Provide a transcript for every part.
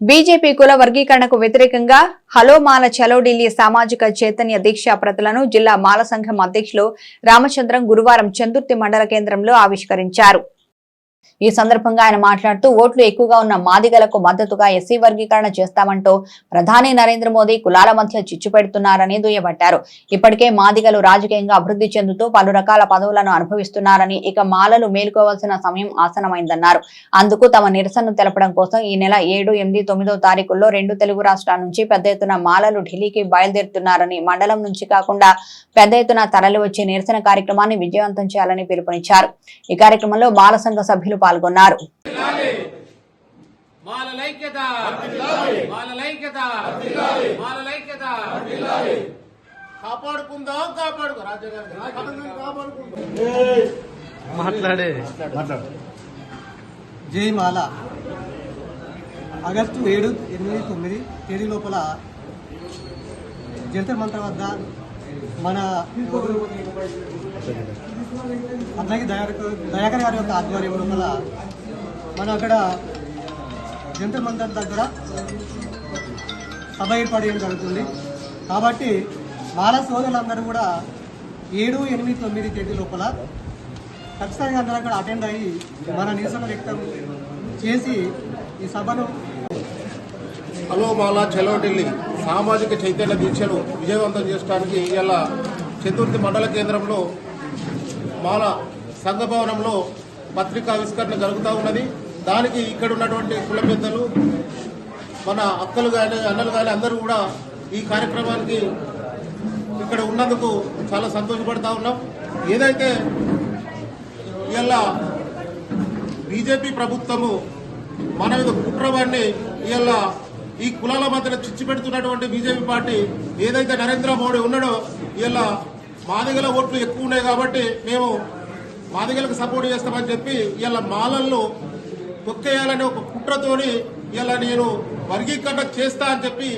BJP కుల వర్గీకరణకు వ్యతిరేకంగా హలో మాల చలో ఢిల్లీ సామాజిక చైతన్య దీక్షా ప్రతులను జిల్లా మాల సంఘం అధ్యక్షులు రామచంద్రం గురువారం చందుర్తి మండల కేంద్రంలో ఆవిష్కరించారు. ఈ సందర్భంగా ఆయన మాట్లాడుతూ ఓట్లు ఎక్కువగా ఉన్న మాదిగలకు మద్దతుగా ఎస్సీ వర్గీకరణ చేస్తామంటూ ప్రధాని నరేంద్ర మోదీ కులాల మధ్య చిచ్చు పెడుతున్నారని దుయ్యబట్టారు. ఇప్పటికే మాదిగలు రాజకీయంగా అభివృద్ధి చెందుతూ పలు రకాల పదవులను అనుభవిస్తున్నారని ఇక మాలలు మేలుకోవాల్సిన సమయం ఆసనమైందన్నారు. అందుకు తమ నిరసనను తెలపడం కోసం ఈ నెల ఏడు ఎనిమిది తొమ్మిదో తారీఖుల్లో రెండు తెలుగు రాష్ట్రాల నుంచి పెద్ద ఎత్తున మాలలు ఢిల్లీకి బయలుదేరుతున్నారని మండలం నుంచి కాకుండా పెద్ద ఎత్తున తరలి వచ్చే నిరసన కార్యక్రమాన్ని విజయవంతం చేయాలని పిలుపునిచ్చారు. ఈ కార్యక్రమంలో బాల సంఘ సభ్యులు పాల్గొన్నారు. మాలలైక్యత మాలలైక్యత మాలలైక్యత కాపాడుకుందాం కాపాడుకో రాజ్యాంగాన్ని కాపాడుకుందాం మాట్లాడే. జై మాల. ఆగస్టు ఏడు ఎనిమిది తొమ్మిది తేదీ లోపల జంతర్ మంత్ర వద్ద మన అట్లాగే దయాకర్ దయాకర్ గారి యొక్క ఆధ్వర్యం లోపల మనం అక్కడ జంతర్ మంతర్ దగ్గర సభ ఏర్పాటు చేయడం జరుగుతుంది. కాబట్టి మాల సోదరులందరూ కూడా ఏడు ఎనిమిది తొమ్మిది తేదీ లోపల ఖచ్చితంగా అందరూ అక్కడ అటెండ్ అయ్యి మన నిరసన వ్యక్తం చేసి ఈ సభను హలో మాలా చలో ఢిల్లీ. సామాజిక చైతన్య దీక్షను విజయవంతం చేయడానికి ఇలా చతుర్థి మండల కేంద్రంలో మాల సంఘ భవనంలో పత్రికావిష్కరణ జరుగుతూ ఉన్నది. దానికి ఇక్కడ ఉన్నటువంటి కుల పెద్దలు మన అక్కలు కానీ అన్నలు కానీ అందరూ కూడా ఈ కార్యక్రమానికి ఇక్కడ ఉన్నందుకు చాలా సంతోషపడతా ఉన్నాం. ఏదైతే ఇలా బీజేపీ ప్రభుత్వము మన మీద కుట్రవాడిని ఇలా ఈ కులాల మధ్యన చిచ్చు పెడుతున్నటువంటి బీజేపీ పార్టీ ఏదైతే నరేంద్ర మోడీ ఉన్నాడో ఇలా మాదిగల ఓట్లు ఎక్కువ ఉన్నాయి కాబట్టి మేము మాదిగలకు సపోర్ట్ చేస్తామని చెప్పి ఇలా మాలల్లో తొక్కేయాలని ఒక కుట్రతోని ఇలా నేను వర్గీకరణ చేస్తా అని చెప్పి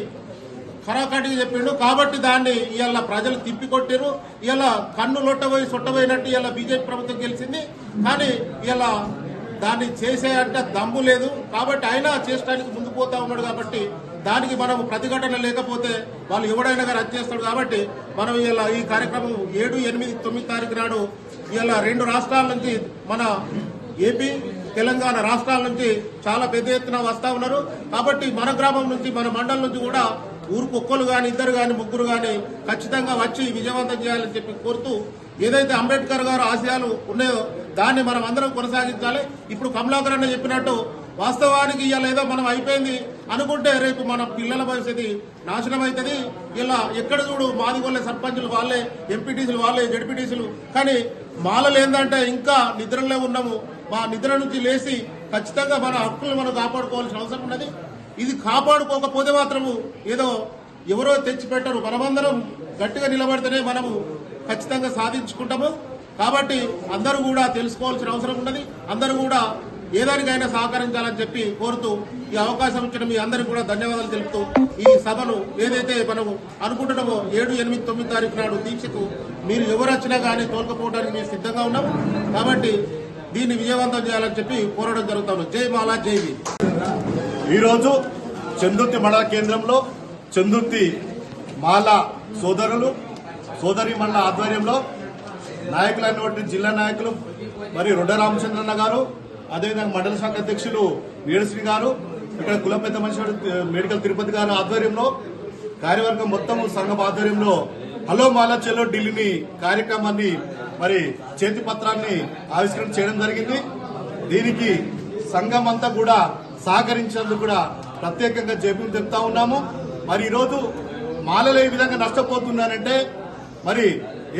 ఖరాఖండిగా చెప్పిండు. కాబట్టి దాన్ని ఇలా ప్రజలు తిప్పికొట్టారు ఇలా కన్ను లొట్టబోయి సొట్టబోయినట్టు ఇలా బీజేపీ ప్రభుత్వం గెలిచింది. కానీ ఇలా దాన్ని చేసే అంటే దమ్ము లేదు. కాబట్టి అయినా చేసడానికి ముందు పోతా ఉన్నాడు కాబట్టి దానికి మనం ప్రతిఘటన లేకపోతే వాళ్ళు ఎవడైనా గారు అది చేస్తాడు కాబట్టి మనం ఇలా ఈ కార్యక్రమం ఏడు ఎనిమిది తొమ్మిది తారీఖు నాడు ఇలా రెండు రాష్ట్రాల నుంచి మన ఏపీ తెలంగాణ రాష్ట్రాల నుంచి చాలా పెద్ద ఎత్తున వస్తా ఉన్నారు. కాబట్టి మన గ్రామం నుంచి మన మండలం నుంచి కూడా ఊరికి ఒక్కరు కానీ ఇద్దరు కానీ ముగ్గురు కానీ ఖచ్చితంగా వచ్చి విజయవంతం చేయాలని చెప్పి కోరుతూ ఏదైతే అంబేద్కర్ గారు ఆశయాలు ఉన్నాయో దాన్ని మనం అందరం కొనసాగించాలి. ఇప్పుడు కమలాకర్ అన్న చెప్పినట్టు వాస్తవానికి ఇవాళ ఏదో మనం అయిపోయింది. అనుకుంటే రేపు మన పిల్లల పరిస్థితి నాశనం అవుతుంది. ఇలా ఎక్కడ చూడు మాదిగొల్లే సర్పంచులు వాళ్ళే ఎంపీటీసీలు వాళ్ళే జడ్పీటీసీలు. కానీ మాలలు ఏంటంటే ఇంకా నిద్రలో ఉన్నాము. మా నిద్ర నుంచి లేచి ఖచ్చితంగా మన హక్కులు మనం కాపాడుకోవాల్సిన అవసరం ఉన్నది. ఇది కాపాడుకోకపోతే మాత్రము ఏదో ఎవరో తెచ్చిపెట్టరు మనమందరం గట్టిగా నిలబడితేనే మనము ఖచ్చితంగా సాధించుకుంటాము. కాబట్టి అందరూ కూడా తెలుసుకోవాల్సిన అవసరం ఉన్నది. అందరూ కూడా ఏదానికైనా సహకరించాలని చెప్పి కోరుతూ ఈ అవకాశం ఇచ్చిన మీ అందరికీ కూడా ధన్యవాదాలు తెలుపుతూ ఈ సభను ఏదైతే మనము అనుకుంటున్నామో ఏడు ఎనిమిది తొమ్మిది తారీఖు నాడు దీక్షకు మీరు ఎవరు వచ్చినా కానీ తోలుకపోవడానికి మేము సిద్ధంగా ఉన్నాం. కాబట్టి దీన్ని విజయవంతం చేయాలని చెప్పి కోరడం జరుగుతాను. జై మాలా జై ఈరోజు చందుర్తి మండల కేంద్రంలో చందుర్తి మాల సోదరులు సోదరి మండల ఆధ్వర్యంలో నాయకులైనటువంటి జిల్లా నాయకులు మరి రొడ్డ రామచంద్రన్న గారు అదేవిధంగా మండల శాఖ అధ్యక్షులు నీడశ్రీ గారు ఇక్కడ కుల పెద్ద మనిషి మెడికల్ తిరుపతి గారు ఆధ్వర్యంలో కార్యవర్గం మొత్తం సంఘం ఆధ్వర్యంలో హలో మాల చెల్లో ఢిల్లీని కార్యక్రమాన్ని మరి చేతి పత్రాన్ని ఆవిష్కరణ చేయడం జరిగింది. దీనికి సంఘం అంతా కూడా సహకరించేందుకు కూడా ప్రత్యేకంగా జైపూర్ చెప్తా ఉన్నాము. మరి ఈరోజు మాలలు ఏ విధంగా నష్టపోతున్నారంటే మరి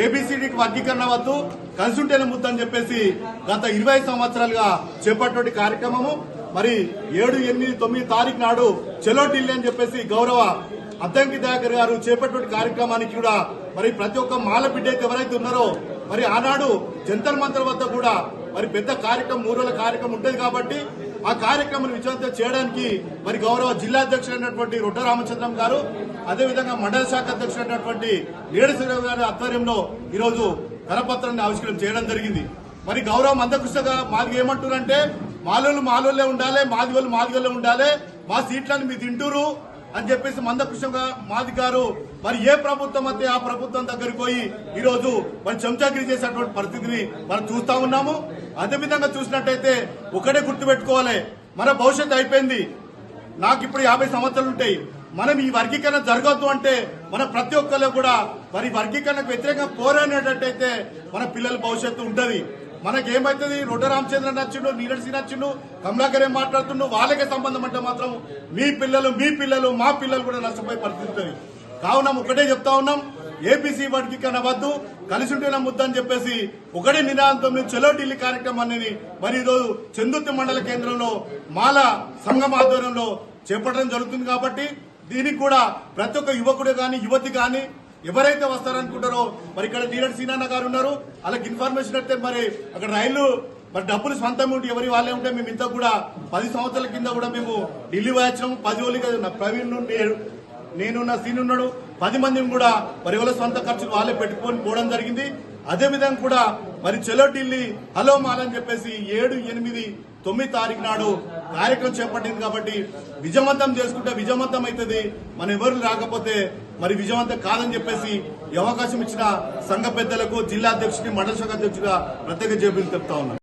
ఏబిసిడికి వర్గీకరణ వద్దు కన్సుంటేనే ముద్దు అని చెప్పేసి గత ఇరవై సంవత్సరాలుగా చేపట్టే కార్యక్రమము. మరి ఏడు ఎనిమిది తొమ్మిది తారీఖు నాడు చెలో ఢిల్లీ అని చెప్పేసి గౌరవ అద్దంకి దయాకర్ గారు చేపట్టే కార్యక్రమానికి కూడా మరి ప్రతి ఒక్క మాల ఎవరైతే ఉన్నారో మరి ఆనాడు జంతర్ మంతర్ వద్ద కూడా మరి పెద్ద కార్యక్రమం మూడు రోజుల కార్యక్రమం ఉంటుంది కాబట్టి ఆ కార్యక్రమం విజయవంతం చేయడానికి మరి గౌరవ జిల్లా అధ్యక్షుడైనటువంటి రొడ్డ రామచంద్రం గారు అదేవిధంగా మండల శాఖ అధ్యక్షుడు అయినటువంటి శ్రీరావు గారి ఆధ్వర్యంలో ఈరోజు కరపత్రాన్ని ఆవిష్కరణ చేయడం జరిగింది. మరి గౌరవ మందకృష్ణగా మాది ఏమంటారంటే మాలోళ్ళు మాలోళ్ళే ఉండాలి మాదిగోళ్ళు మాదిగోళ్ళే ఉండాలి మా సీట్లను మీరు తింటూరు అని చెప్పేసి మందకృష్ణగా మాది గారు మరి ఏ ప్రభుత్వం అయితే ఆ ప్రభుత్వం దగ్గరికి పోయి ఈరోజు మరి చెంచాగిరి చేసేటువంటి పరిస్థితిని మనం చూస్తా ఉన్నాము. అదే విధంగా చూసినట్టయితే ఒకటే గుర్తుపెట్టుకోవాలి. మన భవిష్యత్తు అయిపోయింది. నాకు ఇప్పుడు యాభై సంవత్సరాలు ఉంటాయి. మనం ఈ వర్గీకరణ జరగద్దు అంటే మన ప్రతి ఒక్కరు కూడా మరి వర్గీకరణకు వ్యతిరేకంగా పోరాడినట్టయితే మన పిల్లల భవిష్యత్తు ఉంటది. మనకేమైతుంది? రొడ్డ రామచంద్ర నచ్చిండు నీరజ్ సింగ్ నచ్చిండు కమలాకర్ ఏం మాట్లాడుతుండు? వాళ్ళకే సంబంధం అంటే మాత్రం మీ పిల్లలు మీ పిల్లలు మా పిల్లలు కూడా నష్టపోయే పరిస్థితి ఉంటుంది. కావున ఒకటే చెప్తా ఉన్నాం ఏపీసీ వర్గీకరణ వద్దు కలిసి ఉంటేనే ముద్ద అని చెప్పేసి ఒకటే నినాదంతో మేము చెలో ఢిల్లీ కార్యక్రమాన్ని మరి ఈరోజు చందుర్తి మండల కేంద్రంలో మాల సంఘం ఆధ్వర్యంలో చేపట్టడం జరుగుతుంది కాబట్టి దీనికి కూడా ప్రతి ఒక్క యువకుడు గాని యువతి గాని ఎవరైతే వస్తారనుకుంటారో మరి ఇక్కడ నీరజ్ సీనాన్న గారు ఉన్నారు. అలాగే ఇన్ఫర్మేషన్ అయితే మరి అక్కడ రైళ్ళు మరి డబ్బులు సొంతం ఉంటే ఎవరి వాళ్ళే ఉంటే మేము ఇంత కూడా పది సంవత్సరాల కింద కూడా మేము ఢిల్లీ వచ్చాము. పది రోజులుగా ప్రవీణ్ నేనున్న నేను నా సీన్ ఉన్నాడు. పది మందిని కూడా మరి ఎవరి సొంత ఖర్చులు వాళ్ళే పెట్టుకొని పోవడం జరిగింది. అదే విధంగా కూడా మరి చెలో ఢిల్లీ హలో మాలని చెప్పేసి ఏడు ఎనిమిది తొమ్మిది తారీఖు నాడు కార్యక్రమం చేపట్టింది కాబట్టి విజయవంతం చేసుకుంటే విజయవంతం అవుతుంది. మన ఎవరు రాకపోతే మరి విజయవంతం కాదని చెప్పేసి అవకాశం ఇచ్చిన సంఘ పెద్దలకు జిల్లా అధ్యక్షుడికి మండల శాఖ అధ్యక్షుడిగా ప్రత్యేక జేబులు చెప్తా ఉన్నాను